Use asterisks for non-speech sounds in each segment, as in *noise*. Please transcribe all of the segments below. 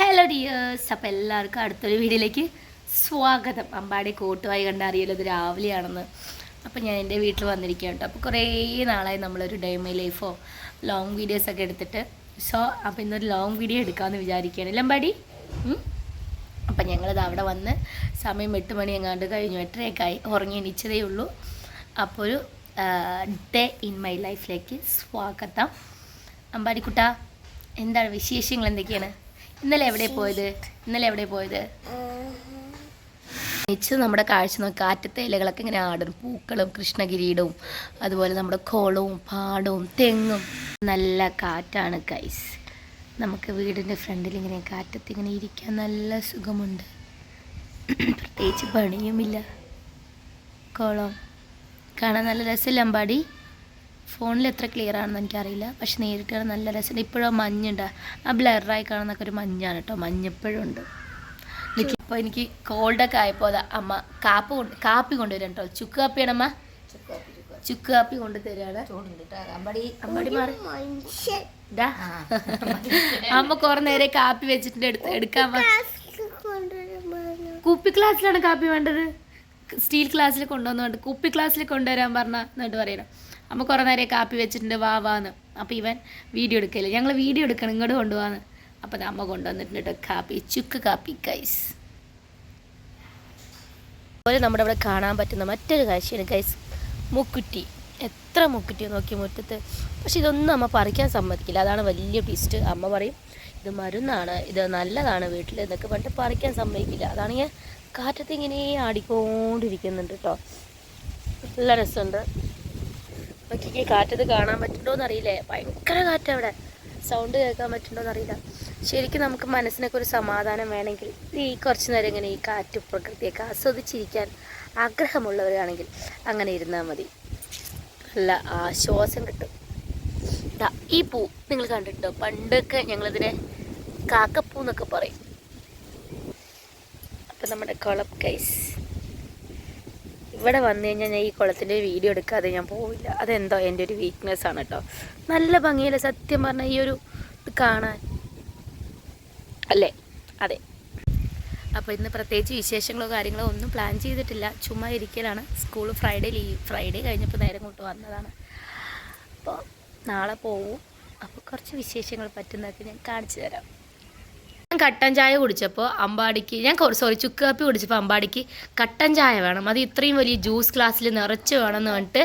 Hello dears അപ്പോൾ എല്ലാവർക്കും അടുത്തൊരു വീഡിയോയിലേക്ക് സ്വാഗതം. അമ്പാടി കോട്ടുവായി കണ്ട അറിയല്ലോ ഇത് രാവിലെയാണെന്ന്. അപ്പോൾ ഞാൻ എന്റെ വീട്ടിൽ വന്നിരിക്കുകയാണ് കേട്ടോ. അപ്പോൾ കുറേ നാളായി നമ്മളൊരു ഡേ മൈ ലൈഫോ ലോങ് വീഡിയോസൊക്കെ എടുത്തിട്ട്. സോ അപ്പോൾ ഇന്നൊരു ലോങ് വീഡിയോ എടുക്കാമെന്ന് വിചാരിക്കുകയാണ്. ഉം? അപ്പം ഞങ്ങളിത് അവിടെ വന്ന് സമയം എട്ട് മണി എങ്ങാണ്ട് കഴിഞ്ഞു. എട്ടരയൊക്കെ ആയി. ഉറങ്ങി എണീച്ചതേ ഉള്ളൂ. അപ്പോൾ ഒരു ഡേ ഇൻ മൈ ലൈഫിലേക്ക് സ്വാഗതം. അമ്പാടിക്കുട്ട എന്താണ് വിശേഷങ്ങൾ എന്തൊക്കെയാണ്? ഇന്നലെ എവിടെ പോയത്? ഇന്നലെ എവിടെ പോയത്? നമ്മുടെ കാഴ്ച നോക്കുക കാറ്റത്തെ ഇലകളൊക്കെ ഇങ്ങനെ ആടും. പൂക്കളും കൃഷ്ണകിരീടവും. അതുപോലെ നമ്മുടെ കോളവും പാടവും തെങ്ങും. നല്ല കാറ്റാണ് കൈസ് നമുക്ക് വീടിന്റെ ഫ്രണ്ടിൽ ഇങ്ങനെ കാറ്റത്ത് ഇങ്ങനെ ഇരിക്കാൻ നല്ല സുഖമുണ്ട്. പ്രത്യേകിച്ച് പണിയുമില്ല. കുളം കാണാൻ നല്ല രസമില്ല അമ്പാടി? ഫോണിൽ എത്ര ക്ലിയർ ആണെന്ന് എനിക്കറിയില്ല. പക്ഷെ നേരിട്ട് കാണാൻ നല്ല രസമുണ്ട് ഇപ്പോഴും മഞ്ഞുണ്ട് ആ ബ്ലറായി കാണുന്നൊക്കെ ഒരു മഞ്ഞാണ് കേട്ടോ. മഞ്ഞപ്പോഴും ഉണ്ട്. എനിക്ക് ഇപ്പോൾ എനിക്ക് കോൾഡൊക്കെ ആയപ്പോൾ അമ്മ കാപ്പ് കൊണ്ട് കാപ്പി കൊണ്ടുവരാം കേട്ടോ. ചുക്ക് കാപ്പിയാണ് അമ്മ. ചുക്ക് കാപ്പി കൊണ്ട് തരാണ്. അമ്മ കുറെ നേരെ കാപ്പി വെച്ചിട്ടുണ്ട്. എടുത്ത് എടുക്കാൻ. കുപ്പി ക്ലാസ്സിലാണ് കാപ്പി വേണ്ടത്? സ്റ്റീൽ ക്ലാസ്സിൽ കൊണ്ടുവന്നു വേണ്ട. കുപ്പി ക്ലാസ്സിൽ കൊണ്ടുവരാൻ പറഞ്ഞ എന്നിട്ട് പറയണം. അമ്മ കുറേ നേരം കാപ്പി വെച്ചിട്ടുണ്ട് വാ വാന്ന്. അപ്പോൾ ഇവൻ വീഡിയോ എടുക്കില്ല ഞങ്ങൾ വീഡിയോ എടുക്കണം ഇങ്ങോട്ട് കൊണ്ടുപോകാന്ന് അപ്പോൾ അമ്മ കൊണ്ടുവന്നിട്ടുണ്ട് ട്ടോ കാപ്പി ചുക്ക് കാപ്പി കൈസ് അതുപോലെ നമ്മുടെ ഇവിടെ കാണാൻ പറ്റുന്ന മറ്റൊരു കാഴ്ചയാണ് ഗൈസ് മുക്കുറ്റി എത്ര മുക്കുറ്റി നോക്കി മുറ്റത്ത്. പക്ഷേ ഇതൊന്നും അമ്മ പറിക്കാൻ സമ്മതിക്കില്ല. അതാണ് വലിയ ട്വിസ്റ്റ് അമ്മ പറയും ഇത് മരുന്നാണ് ഇത് നല്ലതാണ് വീട്ടിൽ എന്നൊക്കെ പറഞ്ഞിട്ട് പറിക്കാൻ സമ്മതിക്കില്ല. അതാണെങ്കിൽ കാറ്റത്ത് ഇങ്ങനെ ആടിക്കൊണ്ടിരിക്കുന്നുണ്ട് കേട്ടോ നല്ല രസമുണ്ട്. നോക്കിക്കേ കാറ്റത് കാണാൻ പറ്റുന്നുണ്ടോയെന്ന് അറിയില്ലേ? ഭയങ്കര കാറ്റ് അവിടെ. സൗണ്ട് കേൾക്കാൻ പറ്റുന്നുണ്ടോയെന്ന് അറിയില്ല. ശരിക്കും നമുക്ക് മനസ്സിനൊക്കെ ഒരു സമാധാനം വേണമെങ്കിൽ ഈ കുറച്ച് നേരം ഇങ്ങനെ ഈ കാറ്റ് പ്രകൃതിയൊക്കെ ആസ്വദിച്ചിരിക്കാൻ ആഗ്രഹമുള്ളവരാണെങ്കിൽ അങ്ങനെ ഇരുന്നാൽ മതി. നല്ല ആശ്വാസം കിട്ടും. ഈ പൂ നിങ്ങൾ കണ്ടിട്ടുണ്ടോ? പണ്ടൊക്കെ ഞങ്ങളിതിനെ കാക്കപ്പൂ എന്നൊക്കെ പറയും. അപ്പം നമ്മുടെ കുളം കൈസ് ഇവിടെ വന്നു കഴിഞ്ഞാൽ ഞാൻ ഈ കുളത്തിന്റെ വീഡിയോ എടുക്കാതെ ഞാൻ പോവില്ല. അതെന്തോ എന്റെ ഒരു വീക്ക്നെസ് ആണ് കേട്ടോ നല്ല ഭംഗിയില്ല സത്യം പറഞ്ഞാൽ ഈ ഒരു ഇത് കാണാൻ? അല്ലേ? അതെ. അപ്പോൾ ഇന്ന് പ്രത്യേകിച്ച് വിശേഷങ്ങളോ കാര്യങ്ങളോ ഒന്നും പ്ലാൻ ചെയ്തിട്ടില്ല. ചുമ്മാ ഇരിക്കലാണ്. സ്കൂൾ ഫ്രൈഡേ ലീവ് ഫ്രൈഡേ കഴിഞ്ഞപ്പോൾ നേരം കൊണ്ട് വന്നതാണ്. അപ്പോൾ നാളെ പോവും. അപ്പോൾ കുറച്ച് വിശേഷങ്ങൾ പറ്റുന്നതൊക്കെ ഞാൻ കാണിച്ചു തരാം. ഞാൻ കട്ടൻ ചായ കുടിച്ചപ്പോൾ അമ്പാടിക്ക് ഞാൻ സോറി ചുക്ക് കാപ്പി കുടിച്ചപ്പോൾ അമ്പാടിക്ക് കട്ടൻ ചായ വേണം. അത് ഇത്രയും വലിയ ജ്യൂസ് ഗ്ലാസ്സിൽ നിറച്ച് വേണമെന്ന് പറഞ്ഞിട്ട്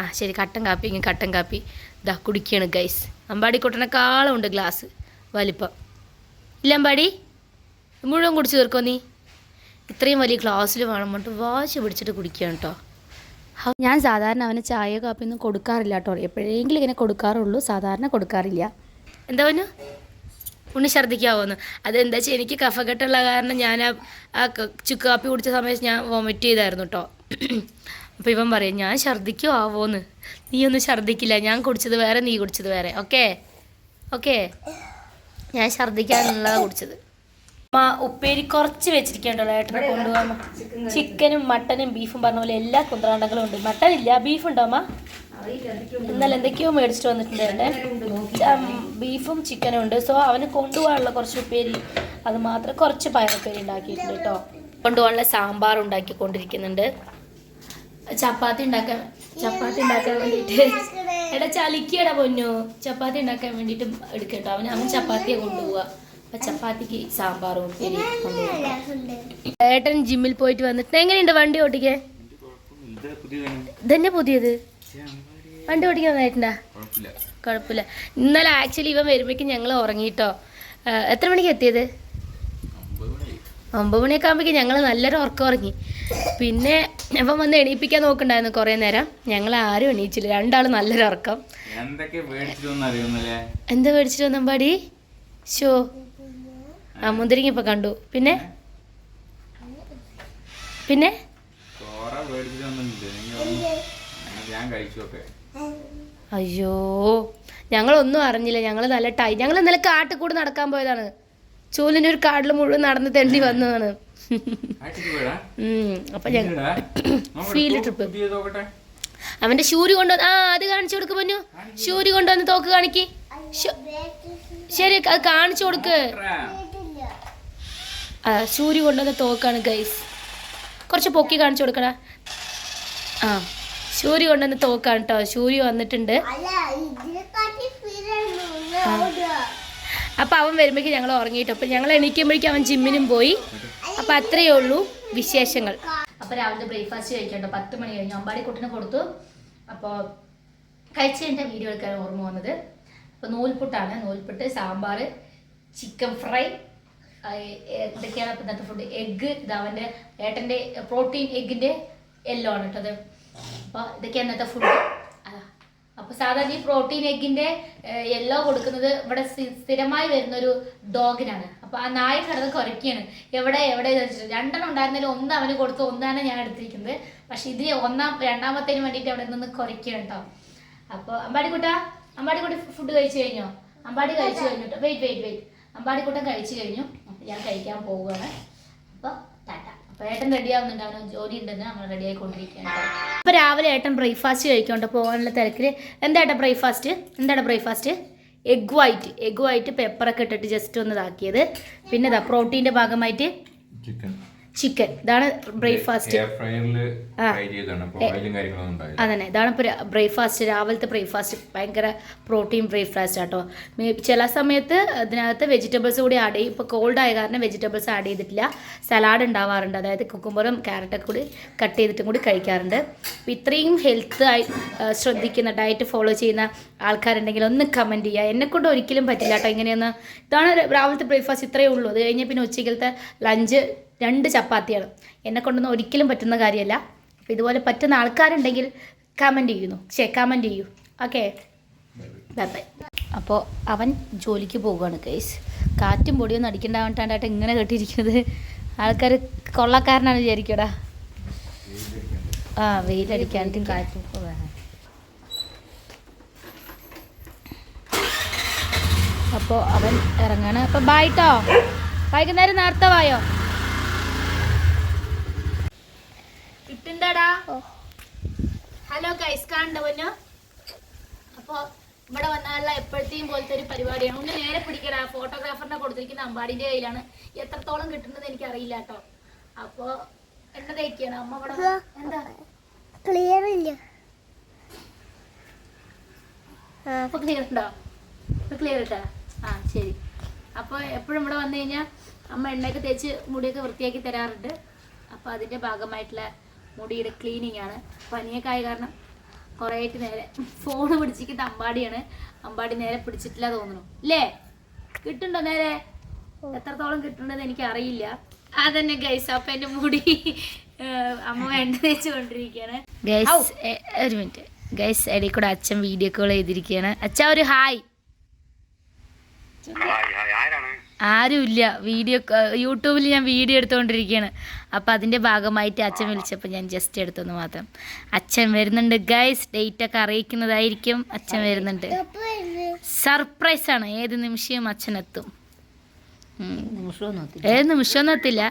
ആ ശരി കട്ടൻ കാപ്പി ഇങ്ങനെ കട്ടൻ കാപ്പി. ഇതാ കുടിക്കുകയാണ് ഗൈസ് അമ്പാടി കൊട്ടനേക്കാളും ഉണ്ട് ഗ്ലാസ് വലിപ്പം. ഇല്ല അമ്പാടി? മുഴുവൻ കുടിച്ച് തീർക്കോ നീ? ഇത്രയും വലിയ ഗ്ലാസ്സിൽ വേണം പറഞ്ഞിട്ട് വാശി പിടിച്ചിട്ട് കുടിക്കുകയാണ് കേട്ടോ ഞാൻ സാധാരണ അവന് ചായ കാപ്പിയൊന്നും കൊടുക്കാറില്ല കേട്ടോ എപ്പോഴെങ്കിലും ഇങ്ങനെ കൊടുക്കാറുള്ളൂ. സാധാരണ കൊടുക്കാറില്ല. എന്താ പറഞ്ഞു? ഉണ്ണി ഛർദ്ദിക്കാവുമെന്ന് അതെന്താ വെച്ചാൽ എനിക്ക് കഫക്കെട്ടുള്ള കാരണം ഞാൻ ആ ചുക്ക് കാപ്പി കുടിച്ച സമയത്ത് ഞാൻ വോമിറ്റ് ചെയ്തായിരുന്നു കേട്ടോ അപ്പോൾ ഇവൻ പറയും ഞാൻ ഛർദ്ദിക്കോ ആവോന്ന്? നീ ഒന്നും ഛർദ്ദിക്കില്ല. ഞാൻ കുടിച്ചത് വേറെ നീ കുടിച്ചത് വേറെ. ഓക്കെ? ഓക്കെ? ഞാൻ ഛർദ്ദിക്കാനുള്ളതാണ് കുടിച്ചത്. അമ്മ ഉപ്പേരി കുറച്ച് വെച്ചിരിക്കണ്ടല്ലോ ഏട്ടനെ കൊണ്ടുപോകാമോ ചിക്കനും മട്ടനും ബീഫും പറഞ്ഞ പോലെ എല്ലാ കുന്ത്രാണ്ടങ്ങളും ഉണ്ട്. മട്ടൻ ഇല്ല ബീഫ് ഉണ്ടോ അമ്മ ഇന്നലെ എന്തൊക്കെയോ മേടിച്ചിട്ട് വന്നിട്ടുണ്ട് ബീഫും ചിക്കനും ഉണ്ട്. സോ അവന് കൊണ്ടുപോകാനുള്ള കുറച്ച് ഉപ്പേരി അത് മാത്രം കുറച്ച് പയറുപ്പേരി ഉണ്ടാക്കിയിട്ടുണ്ട് കേട്ടോ. കൊണ്ടുപോകാനുള്ള സാമ്പാർ ഉണ്ടാക്കി കൊണ്ടിരിക്കുന്നുണ്ട് ചപ്പാത്തി ഉണ്ടാക്കാൻ ചപ്പാത്തി ഉണ്ടാക്കാൻ വേണ്ടിട്ട് എടാ ചലിക്കടാ പൊന്നു. ചപ്പാത്തി ഉണ്ടാക്കാൻ വേണ്ടിട്ട് എടുക്കട്ടോ. അവന് അവൻ ചപ്പാത്തിയെ കൊണ്ടുപോവുക. അപ്പൊ ചപ്പാത്തിക്ക് സാമ്പാറും ഉപ്പേരി ഏട്ടൻ ജിമ്മിൽ പോയിട്ട് വന്നിട്ട് എങ്ങനെയുണ്ട് വണ്ടി ഓട്ടിക്കേ ഇത് പുതിയതാണ്. ഇതന്നെ പുതിയത്? വണ്ടി ഓടിക്കാൻ നന്നായിട്ടുണ്ടാ കുഴപ്പമില്ല. ഇന്നലെ ആക്ച്വലി ഇവൻ വരുമ്പോഴേക്കും ഞങ്ങൾ ഉറങ്ങിയിട്ടോ എത്ര മണിക്ക് എത്തിയത്? ഒമ്പത് മണി. ഒമ്പത് മണിയൊക്കെ ആകുമ്പോഴേക്കും ഞങ്ങൾ നല്ലൊരു ഉറക്കം ഉറങ്ങി. പിന്നെ അവൻ വന്ന് എണീപ്പിക്കാൻ നോക്കണ്ടായിരുന്നു കുറേ നേരം. ഞങ്ങൾ ആരും എണീച്ചില്ല. രണ്ടാളും നല്ലൊരു ഉറക്കം. എന്താ മേടിച്ചിട്ട് വന്നമ്പാടി ഷോ ആ മുന്തിരിങ്ങ ഇപ്പം കണ്ടു. പിന്നെ? പിന്നെ? ഞാൻ കഴിച്ചോക്കെ അയ്യോ ഞങ്ങളൊന്നും അറിഞ്ഞില്ല. ഞങ്ങൾ നല്ല ടൈ ഞങ്ങൾ ഇന്നലെ കാട്ടിൽ കൂടെ നടക്കാൻ പോയതാണ്. ചൂലിന്റെ ഒരു കാട്ടിൽ മുഴുവൻ നടന്ന് തെണ്ടി വന്നതാണ്. അപ്പൊ ഞങ്ങൾ *clears throat* ഫീൽഡ് ട്രിപ്പ്. അവന്റെ ഷൂര് കൊണ്ടുവന്ന് ആ അത് കാണിച്ചു കൊടുക്ക് പൊന്നു. ഷൂര് കൊണ്ടുവന്ന് തോക്ക് കാണിക്ക്. ശരി അത് കാണിച്ചു കൊടുക്ക്? ആ ഷൂര് കൊണ്ടുവന്ന തോക്കാണ് ഗൈസ്. കുറച്ച് പൊക്കി കാണിച്ചു കൊടുക്കടാ. ആ. സൂര്യ കൊണ്ടുവന്ന് തോക്കാണ് കേട്ടോ ശൂരി വന്നിട്ടുണ്ട്. അപ്പൊ അവൻ വരുമ്പോഴേക്കും ഞങ്ങൾ ഉറങ്ങിയിട്ടു. അപ്പം ഞങ്ങൾ എണീക്കുമ്പോഴേക്കും അവൻ ജിമ്മിനും പോയി. അപ്പം അത്രയേ ഉള്ളൂ വിശേഷങ്ങൾ. അപ്പോൾ രാവിലെ ബ്രേക്ക്ഫാസ്റ്റ് കഴിക്കണ്ടോ പത്ത് മണി കഴിഞ്ഞു. അമ്പാടി കുട്ടിനെ കൊടുത്തു. അപ്പോൾ കഴിച്ചതിന്റെ വീഡിയോ എടുക്കാൻ ഓർമ്മ വന്നത്. അപ്പോൾ നൂൽപുട്ടാണ്. നൂൽപുട്ട് സാമ്പാർ ചിക്കൻ ഫ്രൈ എന്തൊക്കെയാണ് ഇന്നത്തെ ഫുഡ് എഗ്ഗ്. ഇത് അവന്റെ ഏട്ടന്റെ പ്രോട്ടീൻ എഗ്ഗിന്റെ എല്ലോ ആണ് കേട്ടോ അത് അപ്പോൾ ഇതൊക്കെ അന്നത്തെ ഫുഡ് അപ്പോൾ സാധാരണ ഈ പ്രോട്ടീൻ എഗ്ഗിന്റെ യെല്ലോ കൊടുക്കുന്നത് ഇവിടെ സ്ഥിരമായി വരുന്നൊരു ഡോഗിനാണ് അപ്പോൾ ആ നായ കിടന്ന് കുറയ്ക്കുകയാണ് എവിടെ എവിടെ വെച്ചിട്ട് രണ്ടെണ്ണം ഉണ്ടായിരുന്നതിൽ ഒന്ന് അവന് കൊടുത്തു ഒന്നാണ് ഞാൻ എടുത്തിരിക്കുന്നത്. പക്ഷെ ഇത് ഒന്നാം രണ്ടാമത്തേന് വേണ്ടിയിട്ട് അവിടെ നിന്ന് കുറയ്ക്കുകയാണ് കേട്ടോ അപ്പോൾ അമ്പാടിക്കുട്ട അമ്പാടിക്കുട്ടി ഫുഡ് കഴിച്ചു കഴിഞ്ഞോ? അമ്പാടി കഴിച്ചു കഴിഞ്ഞു കേട്ടോ വെയിറ്റ് വെയിറ്റ് വെയിറ്റ് അമ്പാടിക്കുട്ടൻ കഴിച്ചു കഴിഞ്ഞു. ഞാൻ കഴിക്കാൻ പോവുകയാണ്. അപ്പോൾ അപ്പോൾ ഏട്ടൻ റെഡി ആവുന്നുണ്ട് അവന് ജോലി ഉണ്ടെന്ന് നമ്മൾ റെഡി ആയിക്കൊണ്ടിരിക്കുകയാണ്. അപ്പോൾ രാവിലെ ഏട്ടൻ ബ്രേക്ക്ഫാസ്റ്റ് കഴിക്കുന്നുണ്ട്. പോകാനുള്ള തിരക്കിൽ എന്താ ഏട്ടാ ബ്രേക്ക്ഫാസ്റ്റ് എന്താണ് breakfast egg white egg white പെപ്പറൊക്കെ ഇട്ടിട്ട് ജസ്റ്റ് ഒന്ന് ഇതാക്കിയത്. പിന്നെ ഇതാ പ്രോട്ടീന്റെ ഭാഗമായിട്ട് ചിക്കൻ ചിക്കൻ. ഇതാണ് ബ്രേക്ക്ഫാസ്റ്റ്. അതന്നെ. ഇതാണ് ഇപ്പോൾ ബ്രേക്ക്ഫാസ്റ്റ് രാവിലത്തെ ബ്രേക്ക്ഫാസ്റ്റ്. ഭയങ്കര പ്രോട്ടീൻ ബ്രേക്ക്ഫാസ്റ്റ് ആട്ടോ. മേ- ചില സമയത്ത് അതിനകത്ത് വെജിറ്റബിൾസ് കൂടി ആഡ് ചെയ്യും. ഇപ്പോൾ കോൾഡ് ആയ കാരണം വെജിറ്റബിൾസ് ആഡ് ചെയ്തിട്ടില്ല. സലാഡ് ഉണ്ടാവാറുണ്ട്. അതായത് കുക്കുമ്പറും ക്യാരറ്റൊക്കെ കൂടി കട്ട് ചെയ്തിട്ടും കൂടി കഴിക്കാറുണ്ട്. അപ്പോൾ ഇത്രയും ഹെൽത്ത് ആയി ശ്രദ്ധിക്കുന്ന ഡയറ്റ് ഫോളോ ചെയ്യുന്ന ആൾക്കാരുണ്ടെങ്കിൽ ഒന്ന് കമന്റ് ചെയ്യുക. എന്നെ കൊണ്ട് ഒരിക്കലും പറ്റില്ല കേട്ടോ ഇങ്ങനെയൊന്ന്. ഇതാണ് രാവിലത്തെ ബ്രേക്ക്ഫാസ്റ്റ് ഇത്രയേ ഉള്ളൂ. അത് കഴിഞ്ഞ് പിന്നെ ഉച്ചയ്ക്കലത്തെ ലഞ്ച് രണ്ട് ചപ്പാത്തിയാണ് എന്നെ കൊണ്ടൊന്നും ഒരിക്കലും പറ്റുന്ന കാര്യമല്ല. അപ്പോൾ ഇതുപോലെ പറ്റുന്ന ആൾക്കാരുണ്ടെങ്കിൽ കമന്റ് ചെയ്യുന്നു. ശേ കമന്റ് ചെയ്യൂ. ഓക്കെ ബൈ ബൈ അപ്പോൾ അവൻ ജോലിക്ക് പോവുകയാണ് കേസ് കാറ്റും പൊടിയൊന്നും അടിക്കണ്ടാവണ്ടായിട്ട് ഇങ്ങനെ കെട്ടിയിരിക്കുന്നത്. ആൾക്കാർ കൊള്ളക്കാരനാണ് വിചാരിക്കടാ ആ വെയിലടിക്കാനും കാറ്റും അപ്പോൾ അവൻ ഇറങ്ങാണ്. അപ്പോൾ ബായിട്ടോ വൈകുന്നേരം നേരത്തെ വായോ? ഇട്ടുണ്ടാടാ ഹലോ ഗൈസ് കാണണ്ട പൊന്നു? അപ്പോൾ ഇവിടെ വന്നാലുള്ള എപ്പോഴത്തെയും പോലത്തെ ഒരു പരിപാടിയാണ്. ഒന്ന് നേരെ പിടിക്കടാ. ഫോട്ടോഗ്രാഫറിനെ കൊടുത്തിരിക്കുന്ന അമ്പാടിന്റെ കയ്യിലാണ്. എത്രത്തോളം കിട്ടുന്നത് എനിക്ക് അറിയില്ല കേട്ടോ. അപ്പോൾ എണ്ണ തേക്കാണ് അമ്മ ഇവിടെ എന്താ? ക്ലിയർ ഇല്ല. ഇപ്പൊ ക്ലിയർ ഉണ്ടോ? ക്ലിയർ ഇട്ടാ? ആ ശരി. അപ്പോൾ എപ്പോഴും ഇവിടെ വന്നു കഴിഞ്ഞാൽ അമ്മ എണ്ണയൊക്കെ തേച്ച് മുടിയൊക്കെ വൃത്തിയാക്കി തരാറുണ്ട്. അപ്പോൾ അതിന്റെ ഭാഗമായിട്ടുള്ള മുടിയുടെ ക്ലീനിങ് ആണ്. പനിയൊക്കെ ആയ കാരണം കുറേയായിട്ട് നേരെ ഫോണ് പിടിച്ചിരിക്കുന്ന അമ്പാടിയാണ്. അമ്പാടി നേരെ പിടിച്ചിട്ടില്ല തോന്നുന്നു. അല്ലേ കിട്ടുണ്ടോ നേരെ? എത്രത്തോളം കിട്ടുന്നുണ്ടെന്ന് എനിക്ക് അറിയില്ല അതന്നെ ഗൈസ് അപ്പൊ എന്റെ മുടി അമ്മ എണ്ണ തേച്ച് കൊണ്ടിരിക്കുകയാണ് ഗൈസ് ഒരു മിനിറ്റ് ഗൈസ് ഇടയിൽ കൂടെ അച്ഛൻ വീഡിയോ കോൾ ചെയ്തിരിക്കുകയാണ്. അച്ഛ ഒരു ഹായ് ആരുമില്ല. വീഡിയോ യൂട്യൂബിൽ ഞാൻ വീഡിയോ എടുത്തുകൊണ്ടിരിക്കുകയാണ്. അപ്പോൾ അതിന്റെ ഭാഗമായിട്ട് അച്ഛൻ വിളിച്ചപ്പോൾ ഞാൻ ജസ്റ്റ് എടുത്തെന്ന് മാത്രം. അച്ഛൻ വരുന്നുണ്ട്. ഗൈസ് ഡേറ്റ് ഒക്കെ അറിയിക്കുന്നതായിരിക്കും. അച്ഛൻ വരുന്നുണ്ട്. സർപ്രൈസ് ആണ്. ഏത് നിമിഷവും അച്ഛൻ എത്തും. ഏത് നിമിഷമൊന്നും എത്തില്ല.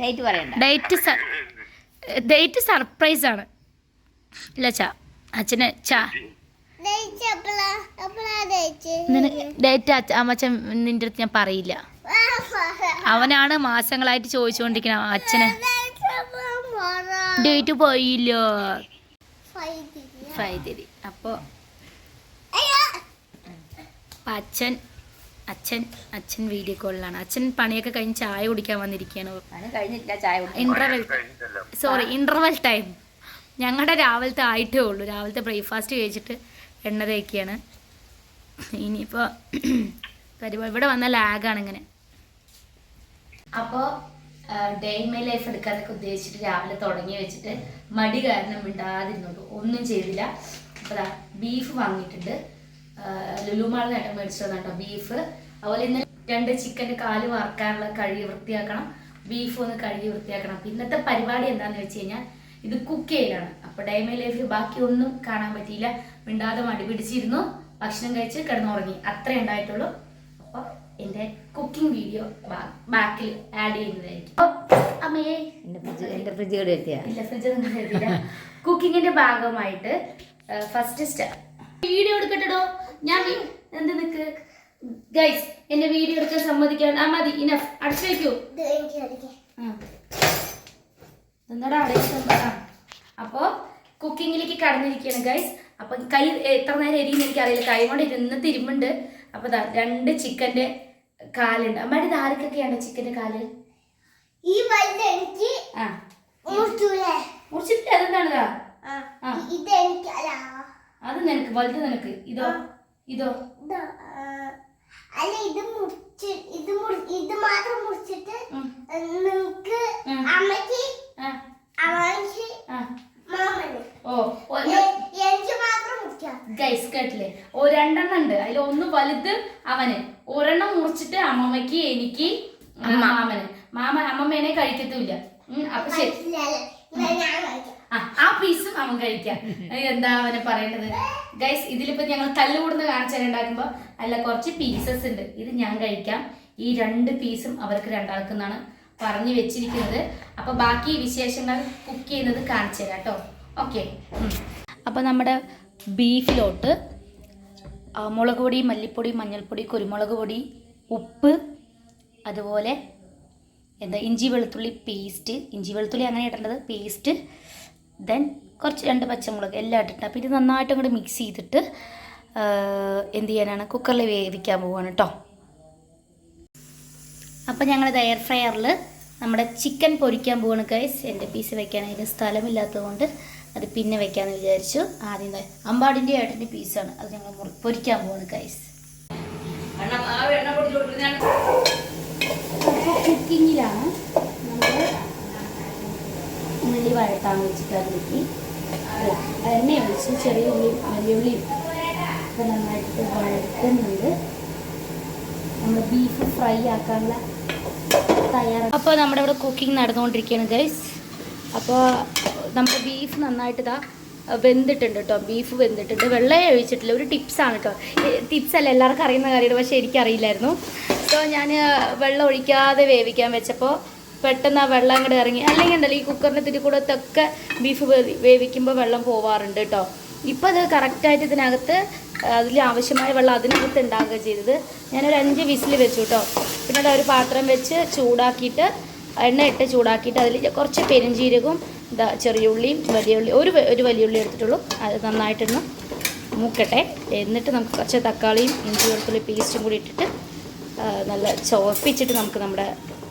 ഡേറ്റ് ഡേറ്റ് ഡേറ്റ് സർപ്രൈസ് ആണ്. ഇല്ല ചാ അച്ഛനെ ചാ. ഡേറ്റ് അമ്മച്ചൻ നിന്റെ അടുത്ത് ഞാൻ പറയില്ല. അവനാണ് മാസങ്ങളായിട്ട് ചോദിച്ചുകൊണ്ടിരിക്കണ അച്ഛനെ. ഡേറ്റ് പോയില്ല. ഫൈതിരി അപ്പോൾ അച്ഛൻ അച്ഛൻ അച്ഛൻ വീഡിയോ കോളിലാണ്. അച്ഛൻ പണിയൊക്കെ കഴിഞ്ഞ് ചായ കുടിക്കാൻ വന്നിരിക്കുകയാണ്. ഇന്റർവെൽ സോറി ഇന്റർവെൽ ടൈം ഞങ്ങളുടെ രാവിലത്തെ ആയിട്ടേ ഉള്ളൂ. രാവിലത്തെ ബ്രേക്ക്ഫാസ്റ്റ് കഴിച്ചിട്ട് എണ്ണ തേക്കുകയാണ് ഇനിയിപ്പോൾ പരിപാടി ഇവിടെ വന്ന ലാഗാണ് ഇങ്ങനെ. അപ്പോൾ ഡേ മൈ ലൈഫ് എടുക്കാനൊക്കെ ഉദ്ദേശിച്ചിട്ട് രാവിലെ തുടങ്ങി വെച്ചിട്ട് മടി കാരണം വിടാതിരുന്നുള്ളൂ ഒന്നും ചെയ്തില്ല. അപ്പോൾ ദാ ബീഫ് വാങ്ങിയിട്ടുണ്ട്. ലുലുമാളിൽ നേട്ടം മേടിച്ചതാണ് കേട്ടോ ബീഫ് അതുപോലെ ഇന്ന് രണ്ട് ചിക്കന്റെ കാൽ വറക്കാനുള്ള കഴുകി വൃത്തിയാക്കണം. ബീഫ് ഒന്ന് കഴുകി വൃത്തിയാക്കണം. അപ്പോൾ ഇന്നത്തെ പരിപാടി എന്താണെന്ന് വെച്ച് കഴിഞ്ഞാൽ ഇത് കുക്ക് ചെയ്യലാണ്. അപ്പോൾ ഡേ മൈ ലൈഫിൽ ബാക്കി ഒന്നും കാണാൻ പറ്റിയില്ല. മിണ്ടാതെ മടി പിടിച്ചിരുന്നു. ഭക്ഷണം കഴിച്ച് കിടന്നുറങ്ങി. അത്രേ ഉണ്ടായിട്ടുള്ളൂ. അപ്പോൾ എന്റെ കുക്കിംഗ് വീഡിയോ ബാക്കിൽ ആഡ് ചെയ്യുന്നതായിരിക്കും. അപ്പൊ അമ്മയെ ഫ്രിഡ്ജ് ഇല്ല ഫ്രിഡ്ജ് നിങ്ങൾ കുക്കിങ്ങിന്റെ ഭാഗമായിട്ട് ഫസ്റ്റ് സ്റ്റെപ്പ് വീഡിയോ എടുക്കട്ടോ ഞാൻ എന്ത് നിക്ക്? ഗൈസ് എന്റെ വീഡിയോ എടുക്കാൻ സമ്മതിക്കാൻ ആ മതി ഇനഫ് അടച്ചു വെക്കൂ. എന്നടാ അടയ്ക്കാൻ അപ്പോൾ കുക്കിങ്ങിലേക്ക് കടന്നിരിക്കുകയാണ് ഗൈസ് അപ്പൊ കൈ എത്ര നേരം എരിയെന്ന് എനിക്കറിയില്ല. കൈ കൊണ്ട് ഇരുന്ന് തിരുമ്പുണ്ട്. അപ്പൊ ദാ രണ്ട് ചിക്കന്റെ കാലുണ്ട്. അമ്മയുടെ ഇത് ആർക്കൊക്കെയാണ് ചിക്കന്റെ കാൽ? ഈ എനിക്ക് ആ. അതെന്താണതാ എനിക്ക് അത്. നിനക്ക് വലുത് നിനക്ക്. ഇതോ ഇതോ. അല്ല ഇത് മുറിച്ച് ഇത് ഇത് മാത്രം മുറിച്ചിട്ട് നിങ്ങൾക്ക് അമ്മയ്ക്ക് അമ്മയ്ക്ക് ഓ ഗൈസ് കേട്ടില്ലേ? ഓ രണ്ടെണ്ണം ഉണ്ട് അതിൽ ഒന്ന് വലുത് അവന്. ഒരെണ്ണം മുറിച്ചിട്ട് അമ്മമ്മക്ക് എനിക്ക് മാമന്. മാമ അമ്മമ്മേനെ കഴിക്കത്തില്ല അപ്പൊ ശരി. ആ പീസും അവൻ കഴിക്കാം. എന്താ അവനെ പറയേണ്ടത്? ഗൈസ് ഇതിലിപ്പോ ഞങ്ങൾ തല്ലുകൂടുന്ന കാണിച്ചാൽ ഉണ്ടാക്കുമ്പോ അല്ല കുറച്ച് പീസസ് ഉണ്ട്. ഇത് ഞാൻ കഴിക്കാം. ഈ രണ്ട് പീസും അവർക്ക് രണ്ടാൾക്കെന്നാണ് പറഞ്ഞു വെച്ചിരിക്കുന്നത്. അപ്പോൾ ബാക്കി വിശേഷങ്ങൾ കുക്ക് ചെയ്യുന്നത് കാണിച്ചു തരാം കേട്ടോ. ഓക്കെ അപ്പൊ നമ്മുടെ ബീഫിലോട്ട് മുളക് പൊടി മല്ലിപ്പൊടി മഞ്ഞൾപ്പൊടി കുരുമുളക് പൊടി ഉപ്പ് അതുപോലെ എന്താ ഇഞ്ചി വെളുത്തുള്ളി പേസ്റ്റ് ഇഞ്ചി വെളുത്തുള്ളി അങ്ങനെ ഇടേണ്ടത് പേസ്റ്റ് ദെൻ കുറച്ച് രണ്ട് പച്ചമുളക് എല്ലാം ഇട്ടിട്ട് അപ്പോൾ ഇത് നന്നായിട്ട് അങ്ങോട്ട് മിക്സ് ചെയ്തിട്ട് എന്ത് ചെയ്യാനാണ്? കുക്കറിൽ വേവിക്കാൻ പോവാണ് കേട്ടോ. അപ്പോൾ ഞങ്ങളിത് എയർ ഫ്രയറിൽ നമ്മുടെ ചിക്കൻ പൊരിക്കാൻ പോവാണ് ഗൈസ് എന്റെ പീസ് വെക്കാനായിട്ട് സ്ഥലമില്ലാത്തതുകൊണ്ട് അത് പിന്നെ വെക്കാമെന്ന് വിചാരിച്ചു. ആദ്യം അമ്പാടിന്റെ ഏട്ടന്റെ പീസാണ് അത് ഞങ്ങൾ പൊരിക്കാൻ പോവാണ് ഗൈസ് കുക്കിങ്ങിലാണ് നമ്മൾ ഉള്ളി വഴട്ടാൻ വെച്ചിട്ട് അതിലേക്ക് എണ്ണ ഒഴിച്ച് ചെറിയ ഉള്ളിയും വലിയ ഉള്ളിയും ഒക്കെ നന്നായിട്ട് വഴറ്റുന്നുണ്ട്. നമ്മൾ ബീഫ് ഫ്രൈ ആക്കാനുള്ള തയ്യാറാണ് അപ്പോൾ നമ്മുടെ ഇവിടെ കുക്കിംഗ് നടന്നുകൊണ്ടിരിക്കുകയാണ് ഗൈസ് അപ്പോൾ നമ്മുടെ ബീഫ് നന്നായിട്ട് ഇതാ വെന്തിട്ടുണ്ട് കേട്ടോ ബീഫ് വെന്തിട്ടുണ്ട്. വെള്ളമേ ഒഴിച്ചിട്ടില്ല. ഒരു ടിപ്സാണ് കേട്ടോ ടിപ്സ് അല്ല എല്ലാവർക്കും അറിയുന്ന കാര്യമാണ്. പക്ഷേ എനിക്കറിയില്ലായിരുന്നു. സോ ഞാൻ വെള്ളം ഒഴിക്കാതെ വേവിക്കാൻ വെച്ചപ്പോൾ പെട്ടെന്ന് ആ വെള്ളം അങ്ങോട്ട് ഇറങ്ങി. അല്ലെങ്കിൽ ഉണ്ടല്ലോ ഈ കുക്കറിന്റെ തിരികൂടത്തൊക്കെ ബീഫ് വേവിക്കുമ്പോൾ വെള്ളം പോവാറുണ്ട് കേട്ടോ ഇപ്പോൾ അത് കറക്റ്റായിട്ട് ഇതിനകത്ത് അതിൽ ആവശ്യമായ വെള്ളം അതിനകത്ത് ഉണ്ടാകുക ചെയ്തത്. ഞാനൊരു അഞ്ച് വിസിൽ വെച്ചു കേട്ടോ പിന്നെ ഒരു പാത്രം വെച്ച് ചൂടാക്കിയിട്ട് എണ്ണ ഇട്ട് ചൂടാക്കിയിട്ട് അതിൽ കുറച്ച് പെരുംജീരകവും ചെറിയ ഉള്ളിയും വലിയ ഉള്ളി ഒരു ഒരു വലിയ ഉള്ളി എടുത്തിട്ടുള്ളൂ. അത് നന്നായിട്ടൊന്ന് മൂക്കട്ടെ. എന്നിട്ട് നമുക്ക് കുറച്ച് തക്കാളിയും ഇഞ്ചി വെളുത്തുള്ളി പേസ്റ്റും കൂടി ഇട്ടിട്ട് നല്ല ചുവപ്പിച്ചിട്ട് നമുക്ക് നമ്മുടെ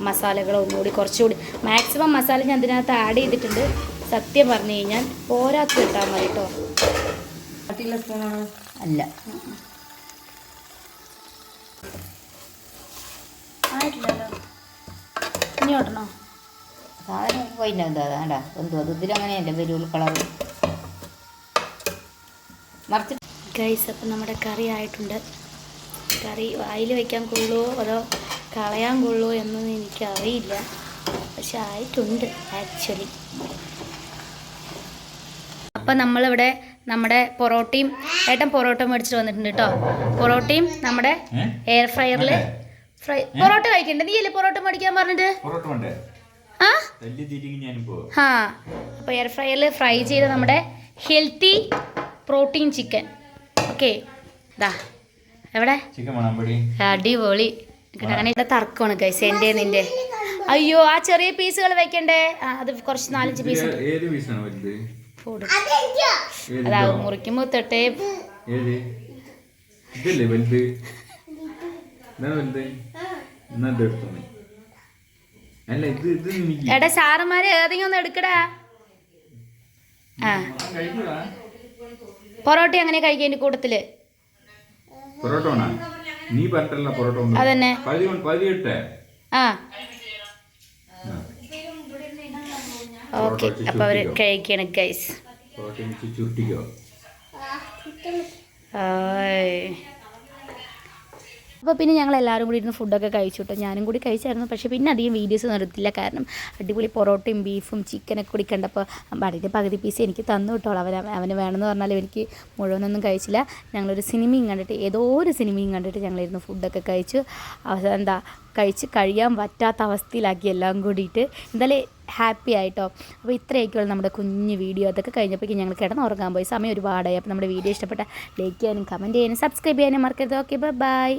മസാലകൾ ഒന്നുകൂടി കുറച്ചുകൂടി. മാക്സിമം മസാല ഞാൻ അതിനകത്ത് ആഡ് ചെയ്തിട്ടുണ്ട്. സത്യം പറഞ്ഞു കഴിഞ്ഞാൽ പോരാത്ത ഇട്ടാൽ മതി കേട്ടോ. അല്ല. ആയിട്ടില്ലല്ലോ. ഇനി ഓട്ടണോ? സാധനം പോയില്ല എന്താ? അതാണ്ടാ എന്തോ അത് ഇതിലങ്ങനെയല്ല വരുള്ളൂ കളർ മറിച്ച് ഗൈസ് അപ്പം നമ്മുടെ കറി ആയിട്ടുണ്ട്. കറി വായിൽ വയ്ക്കാൻ കൊള്ളുമോ അതോ കളയാൻ കൊള്ളുമോ എന്നൊന്നും എനിക്കറിയില്ല. പക്ഷെ ആയിട്ടുണ്ട് ആക്ച്വലി. അപ്പം നമ്മളിവിടെ നമ്മുടെ പൊറോട്ടയും ഏട്ടൻ പൊറോട്ട മേടിച്ചിട്ട് വന്നിട്ടുണ്ട് കേട്ടോ പൊറോട്ടയും നമ്മുടെ എയർ ഫ്രയറിൽ ഫ്രൈ പൊറോട്ട കഴിക്കണ്ടേ. നീ അല്ലേ പൊറോട്ട മേടിക്കാൻ പറഞ്ഞിട്ട്? ആ? ആ അപ്പോൾ എയർ ഫ്രയറിൽ ഫ്രൈ ചെയ്ത നമ്മുടെ ഹെൽത്തി പ്രോട്ടീൻ ചിക്കൻ. ഓക്കെ. എവിടെ? അടിപൊളി. അങ്ങനെ ഇവിടെ തർക്കമാണ് ഗൈസ് എന്റെ നിന്റെ. അയ്യോ ആ ചെറിയ പീസുകൾ വെക്കണ്ടേ? അത് കുറച്ച് നാലഞ്ച് പീസ് ഏത് പീസാണ് വലുത് പോടും ഏത് അതാ ഇതോ? മുറിക്കുമ്പോൾ തൊട്ടേ ഇതല്ലേ വലുത്? ഇതാണ് വലുത്. എന്നാ എടുത്തോ അല്ല ഇത് ഇത് എടാ സാറുമാരെ ഏതെങ്കിലും ഒന്ന് എടുക്കടാ. ആ. പൊറോട്ട അങ്ങനെ കഴിക്കാൻ കൂട്ടത്തിൽ? പൊറോട്ട നീ പറഞ്ഞിട്ടല്ല പൊറോട്ട അതന്നെ. ആ. ഓക്കെ അപ്പോൾ അവർ കഴിക്കണം ഗൈസ് അപ്പോൾ പിന്നെ ഞങ്ങൾ എല്ലാവരും കൂടി ഇരുന്ന് ഫുഡൊക്കെ കഴിച്ചു കേട്ടോ ഞാനും കൂടി കഴിച്ചായിരുന്നു പക്ഷേ പിന്നെ അധികം വീഡിയോസ് നിർത്തില്ല കാരണം അടിപൊളി പൊറോട്ടയും ബീഫും ചിക്കനൊക്കെ കൂടി കണ്ടപ്പോൾ അതിന്റെ പകുതി പീസ് എനിക്ക് തന്നു കിട്ടോളൂ അവൻ അവന് വേണമെന്ന് പറഞ്ഞാൽ എനിക്ക് മുഴുവനൊന്നും കഴിച്ചില്ല. ഞങ്ങളൊരു സിനിമയും കണ്ടിട്ട് ഏതോ ഒരു സിനിമയും കണ്ടിട്ട് ഞങ്ങളിരുന്ന് ഫുഡൊക്കെ കഴിച്ചു. അവസാനം എന്താ കഴിച്ച് കഴിയാൻ പറ്റാത്ത അവസ്ഥയിലാക്കി എല്ലാം കൂടിയിട്ട് എന്തായാലും ഹാപ്പി ആയിട്ടോ. അപ്പോൾ ഇത്രയൊക്കെയുള്ള നമ്മുടെ കുഞ്ഞ് വീഡിയോ. അതൊക്കെ കഴിഞ്ഞപ്പോഴേക്കും ഞങ്ങൾ കിടന്ന് ഉറങ്ങാൻ പോയി. സമയം ഒരുപാടായി. അപ്പോൾ നമ്മുടെ വീഡിയോ ഇഷ്ടപ്പെട്ട ലൈക്ക് ചെയ്യാനും കമന്റ് ചെയ്യാനും സബ്സ്ക്രൈബ് ചെയ്യാനും മറക്കരുത്. Okay bye.